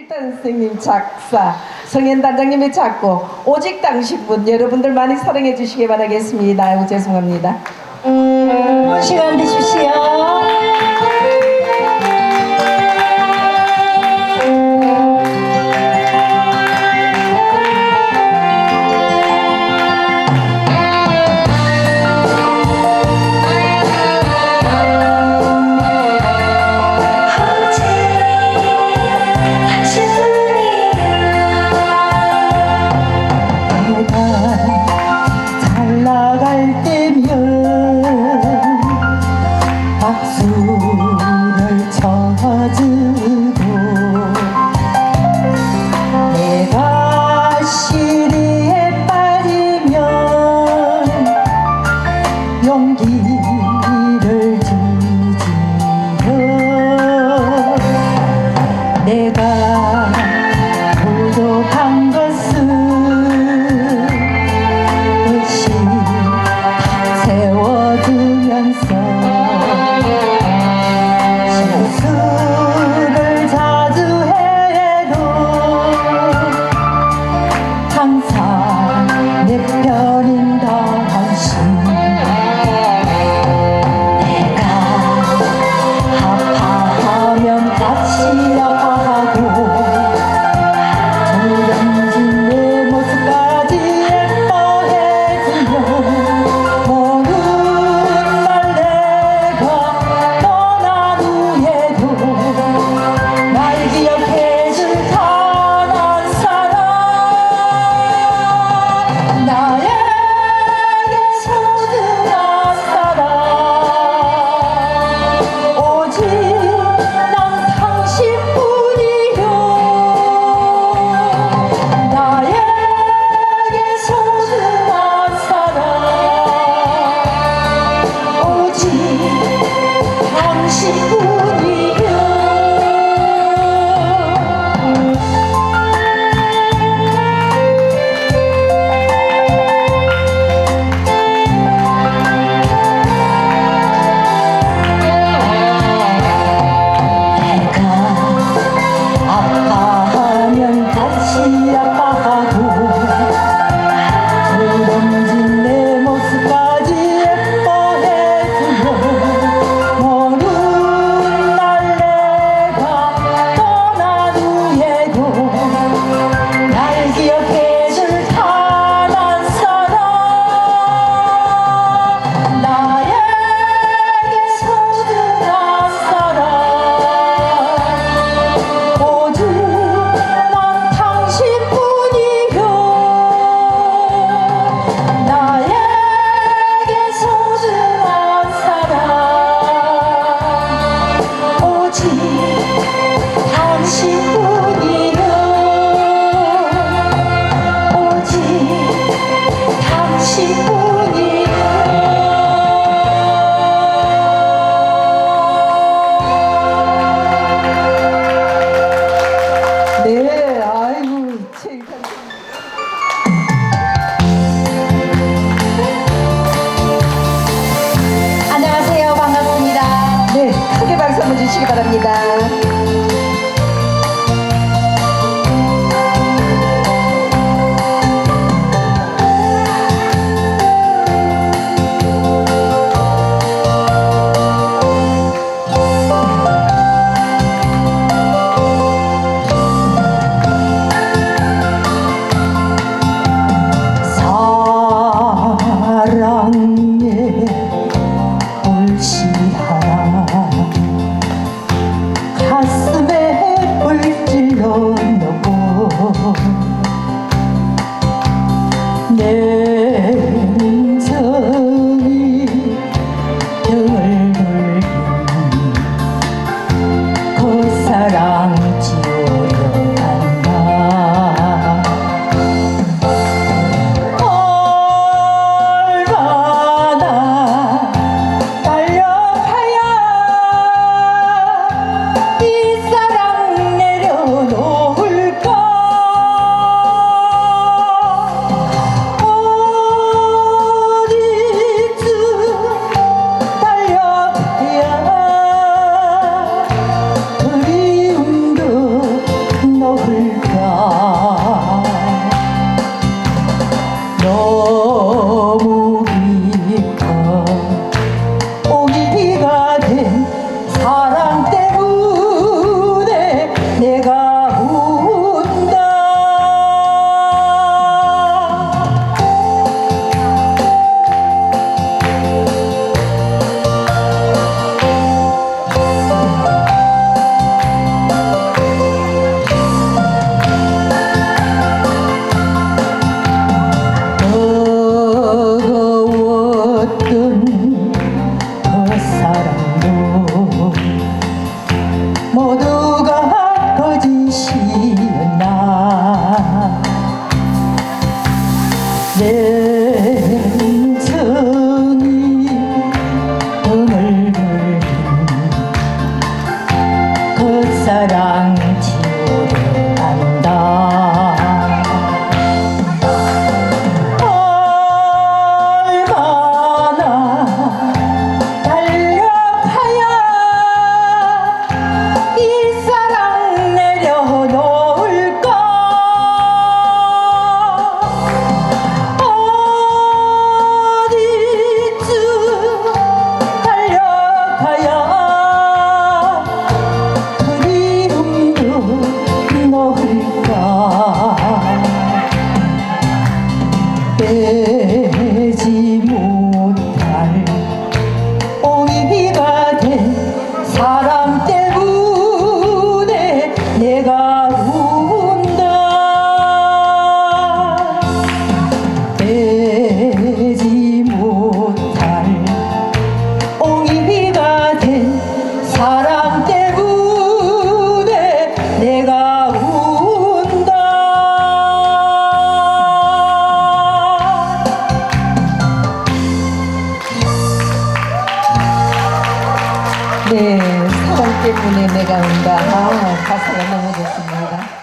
일단 선생님 작사, 성현 단장님의 작곡, 오직 당신분 여러분들 많이 사랑해 주시기 바라겠습니다. 아이고 죄송합니다. 음, 시간 되십시오. สนุกเกิน 박수 한번 주시기 바랍니다. ও 네, 사랑 때문에 내가 온다. 아, 가사가 너무 좋습니다. 네.